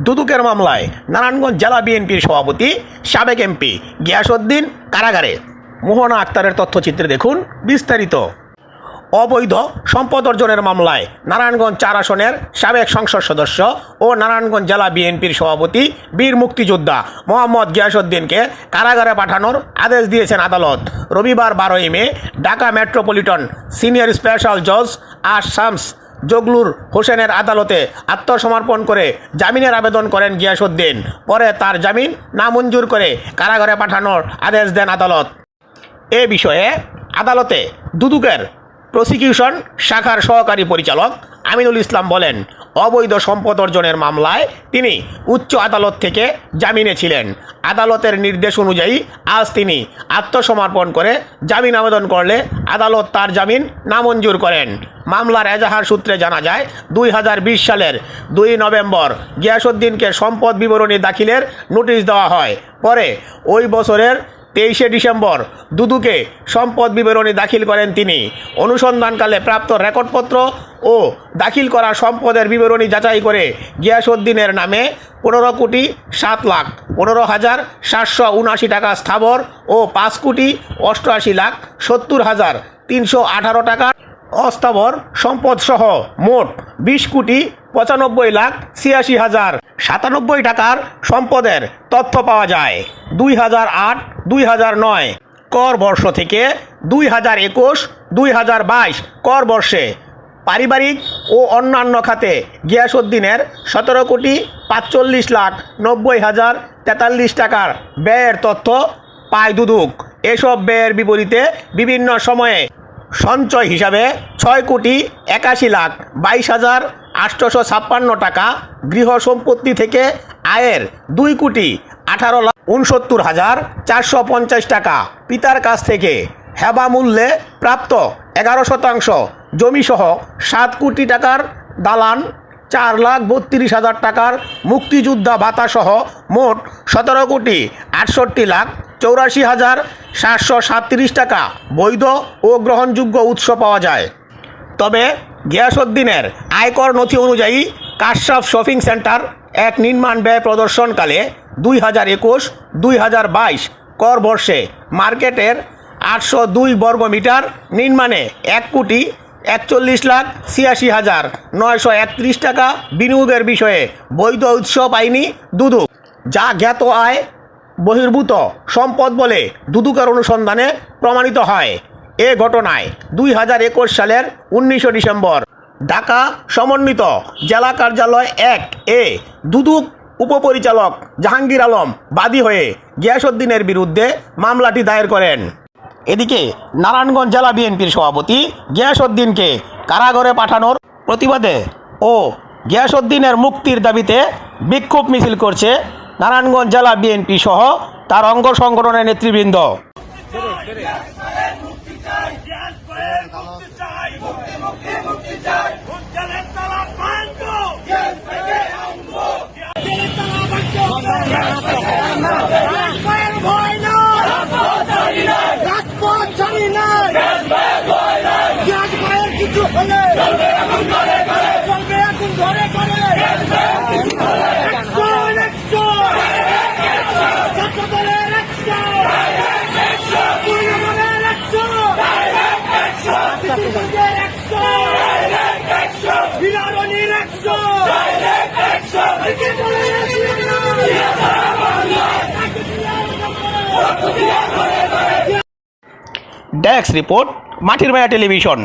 দুদুকের মামলায় নারায়ণগঞ্জ জেলা বিএনপির সভাপতি সাবেক এমপি গিয়াসউদ্দিন কারাগারে। মোহনা আক্তারের তথ্যচিত্রে দেখুন বিস্তারিত। অবৈধ সম্পদ অর্জনের মামলায় নারায়ণগঞ্জ চার আসনের সাবেক সংসদ সদস্য ও নারায়ণগঞ্জ জেলা বিএনপির সভাপতি বীর মুক্তিযোদ্ধা মোহাম্মদ গিয়াসউদ্দিনকে কারাগারে পাঠানোর আদেশ দিয়েছেন আদালত। রবিবার বারোই May Dhaka metropolitan senior special জজ আর শামস জগলুর হোসেনের আদালতে আত্মসমর্পণ করে জামিনের আবেদন করেন গিয়াসুদ্দিন পরে তার জামিন নামঞ্জুর করে কারাগারে পাঠানোর আদেশ দেন আদালত। এ বিষয়ে আদালতে দুদুকের প্রসিকিউশন শাখার সহকারী পরিচালক আমিনুল ইসলাম বলেন অবৈধ সম্পদ অর্জনের মামলায় তিনি উচ্চ আদালত থেকে জামিনে ছিলেন। আদালতের নির্দেশ অনুযায়ী আজ তিনি আত্মসমর্পণ করে জামিন আবেদন করলে আদালত তার জামিন নামঞ্জুর করেন। মামলার এজাহার সূত্রে জানা যায়, দুই হাজার বিশ সালের দুই নভেম্বর গিয়াসুদ্দিনকে সম্পদ বিবরণী দাখিলের নোটিশ দেওয়া হয়। পরে ওই বছরের তেইশে ডিসেম্বর দুদুকে সম্পদ বিবরণী দাখিল করেন তিনি। অনুসন্ধানকালে প্রাপ্ত রেকর্ডপত্র ও দাখিল করা সম্পদের বিবরণী যাচাই করে গিয়াসউদ্দিনের নামে পনেরো কোটি সাত লাখ, পনেরো হাজার সাতশো উনআশি টাকা স্থাবর ও পাঁচ কোটি অষ্টআশি লাখ সত্তর হাজার তিনশো আঠারো টাকা অস্থাবর সম্পদসহ মোট বিশ কোটি পঁচানব্বই লাখ ছিয়াশি হাজার সাতানব্বই টাকার সম্পদের তথ্য পাওয়া যায়। দুই হাজার আট, দুই হাজার নয়, কর বর্ষ থেকে দুই হাজার একুশ, দুই হাজার বাইশ কর বর্ষে পারিবারিক ও অন্যান্য খাতে গিয়াসউদ্দিনের সতেরো কোটি পাঁচচল্লিশ লাখ নব্বই হাজার তেতাল্লিশ টাকার ব্যয়ের তথ্য পায় দুদুক। এসব ব্যয়ের বিপরীতে বিভিন্ন সময়ে সঞ্চয় হিসাবে ছয় কোটি একাশি লাখ বাইশ হাজার আটশোশো ছাপ্পান্ন টাকা গৃহ সম্পত্তি থেকে আয়ের দুই কোটি আঠারো লাখ উনসত্তর হাজার চারশো পঞ্চাশ টাকা। পিতার কাছ থেকে হেবা মূল্যে প্রাপ্ত এগারো শতাংশ জমিসহ সাত কোটি টাকার দালান, চার লাখ বত্রিশ হাজার টাকার মুক্তিযোদ্ধা ভাতাসহ মোট সতেরো কোটি আটষট্টি লাখ চৌরাশি হাজার সাতশো সাতত্রিশ টাকা বৈধ ও গ্রহণযোগ্য উৎস পাওয়া যায়। তবে গিয়াসউদ্দিনের আয়কর নথি অনুযায়ী কাশরাফ শপিং সেন্টার এক নির্মাণ ব্যয় প্রদর্শনকালে দুই হাজার একুশ, দুই হাজার বাইশ কর বর্ষে মার্কেটের আটশো দুই বর্গমিটার নির্মাণে এক কোটি একচল্লিশ লাখ ছিয়াশি হাজার নয়শো একত্রিশ টাকা বিনিয়োগের বিষয়ে বৈধ উৎস পায়নি দুদুক যা জ্ঞাত আয়, বহির্ভূত সম্পদ বলে দুদুকের অনুসন্ধানে প্রমাণিত হয়। এ ঘটনায় দুই হাজার একুশ সালের উনিশে ডিসেম্বর ঢাকা সমন্বিত জেলা কার্যালয় এক এ দুদুক উপপরিচালক জাহাঙ্গীর আলম বাদী হয়ে গিয়াসউদ্দিনের বিরুদ্ধে মামলাটি দায়ের করেন। এদিকে নারায়ণগঞ্জ জেলা বিএনপির সভাপতি গিয়াসউদ্দিনকে কারাগারে পাঠানোর প্রতিবাদে ও গিয়াসউদ্দিনের মুক্তির দাবিতে বিক্ষোভ মিছিল করছে নারায়ণগঞ্জ জেলা বিএনপি সহ তার অঙ্গ সংগঠনের নেতৃবৃন্দ ডেস্ক রিপোর্ট মাটির মায়া টেলিভিশন